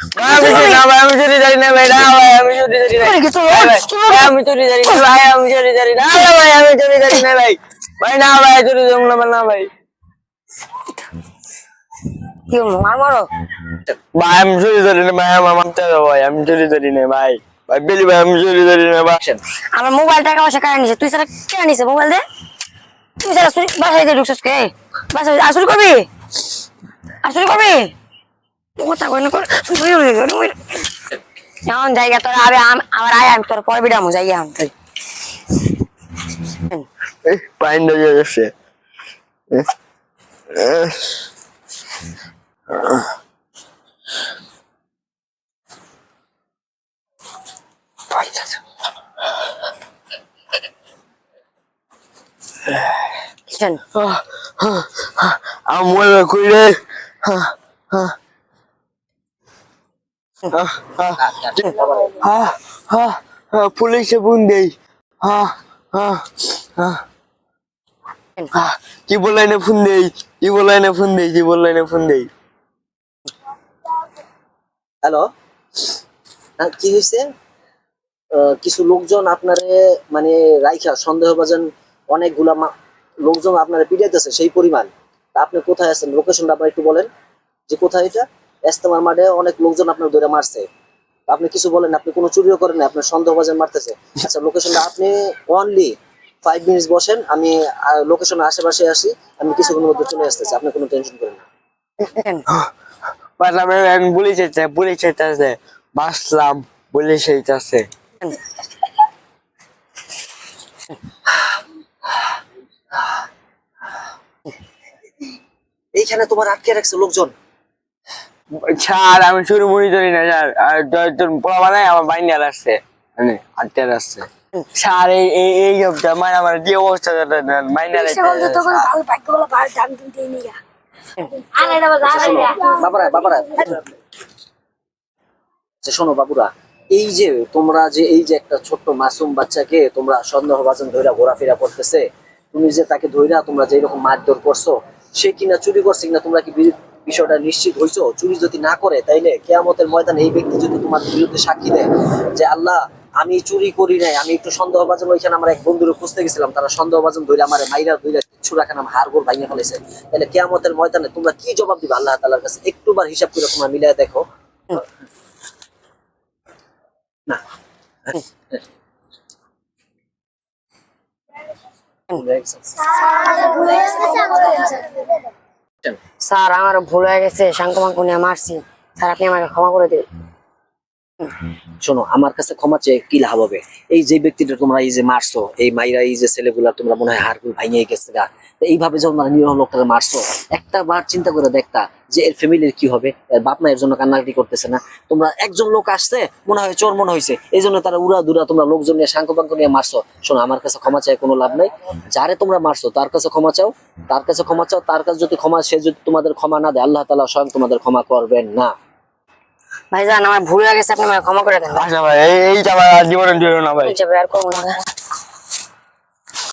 আমি চুরি জানি না ভাই না ভাই আমি চুরি জানি না ভাই, আমি চুরি জানি না ভাই আমি না ভাই আমি চুরি না ভাই না ভাই কি মার মারো ভাই আমি চুরি ভাই আমার হবে ভাই আমি চুরি জানি না ভাই ভাই বেলি ভাই আমি চুরি জানি না ভাই আমার মোবাইল টাকা পয়সা কারা। নিছে তুই সারা কে নিছে মোবাইল দে তুই সারা চুরি বাসায় দিয়ে ঢুকছিস কে বাসায় আর চুরি করবি আর চুরি করবি কথা কই না কর চুরি গেল এমন জায়গা তোর আবে আম- আমার আয় আমি তোর পরে বিড়ামু যাইয়া আমি তুই। এই পাইন দিয়ে গেছে। চল আমি মনে করি রে। পুলিশে ফোন দেই। কি বলাই না ফোন দেই কি বলাই না ফোন দেই কি বলাই না ফোন দেই। হ্যালো হ্যাঁ, কি হয়েছে কিছু লোকজন আপনারে মানে রাইখা সন্দেহভাজন অনেকগুলা লোকজন আপনারে পিটাইতেছে সেই পরিমাণ। আপনি কোথায় আছেন? লোকেশনটা আপনার একটু বলেন। যে কোথায় এটা? এস্তেমার মাঠে অনেক লোকজন আপনার ধরে মারছে। আপনি কিছু বলেন আপনি কোনো চুরিও করেন না আপনার সন্দেহভাজন মারতেছে। আচ্ছা লোকেশনটা আপনি অনলি ফাইভ মিনিটস বসেন আমি লোকেশন আশেপাশে আসি আমি কিছুক্ষণের মধ্যে চলে আসতেছি আপনি কোনো টেনশন করেন না। পারলাম আমি বাসলাম আছে এইখানে তোমার আটকে রাখছে লোকজন। স্যার আমি শুরু মুড়ি ধরি না স্যার আর তোর পোলা বানায় আমার বাইন্ডার আসছে। মানে আটটার আসছে। স্যার এই এই এই সবটা মানে আমার যে অবস্থা বাইন্ডার বাবারা বাবারা। আচ্ছা, শোনো বাবুরা এই যে তোমরা যে এই যে একটা ছোট্ট মাসুম বাচ্চাকে তোমরা সন্দেহভাজন ধইরা ঘোরাফেরা করতেছে তুমি যে তাকে ধইরা তোমরা যে এরকম মারধর করছ সে কিনা চুরি করছে কিনা তোমরা কি বিষয়টা নিশ্চিত হইছো। চুরি যদি না করে তাইলে কেয়ামতের ময়দানে এই ব্যক্তি যদি তোমার বিরুদ্ধে সাক্ষী দেয় যে আল্লাহ আমি চুরি করি নাই আমি একটু সন্দেহভাজন ওইখানে আমার এক বন্ধুরে খুঁজতে গেছিলাম তারা সন্দেহভাজন ধরে আমার মাইরা ধইরা কিচ্ছু রাখেন আমার হাড় গোড় ভাঙিয়ে ফেলেছে তাহলে কেয়ামতের ময়দানে তোমরা কি জবাব দিবে আল্লাহ তাআলার কাছে? একটুবার হিসাব করে তোমরা মিলিয়ে দেখো। না। স্যার, আমার ভুল হয়ে গেছে শাঙ্কু মাঙ্কু নিয়ে মারছি। স্যার, আপনি আমাকে ক্ষমা করে দিন শোনো, আমার কাছে ক্ষমা চেয়ে কি লাভ হবে? এই যে ব্যক্তিটা তোমরা এই যে মারছো, এই মাইরা, এই যে ছেলেগুলা তোমরা মনে হয় হাড়গুলো ভাঙিয়ে গেছে গা। এইভাবে যখন তোমরা নিরহ লোকটাকে মারছো, একটা বার চিন্তা করে দেখতা যে এর ফ্যামিলির কি হবে? এর বাপ মায়ের জন্য কান্নাকাটি করতেছে না? তোমরা একজন লোক আসছে, মনে হয় চোর মনে হয়েছে এই জন্য তারা উড়া দুরা তোমরা লোকজন নিয়ে শাঙ্ক পাঙ্ক নিয়ে মারছো। শোনো, আমার কাছে ক্ষমা চাই কোনো লাভ নাই। যারে তোমরা মারছো, তার কাছে ক্ষমা চাও। তার কাছে ক্ষমা চাও, তার কাছে যদি ক্ষমা, সে যদি তোমাদের ক্ষমা না দেয়, আল্লাহ তালা স্বয়ং তোমাদের ক্ষমা করবেন না। ভাইজান আমার ভুল হয়ে গেছে আপনি আমাকে ক্ষমা করে দেন। আচ্ছা ভাই এই এইটা জীবন আর জীবনে দিও না ভাই। হিসাবে আর কোন না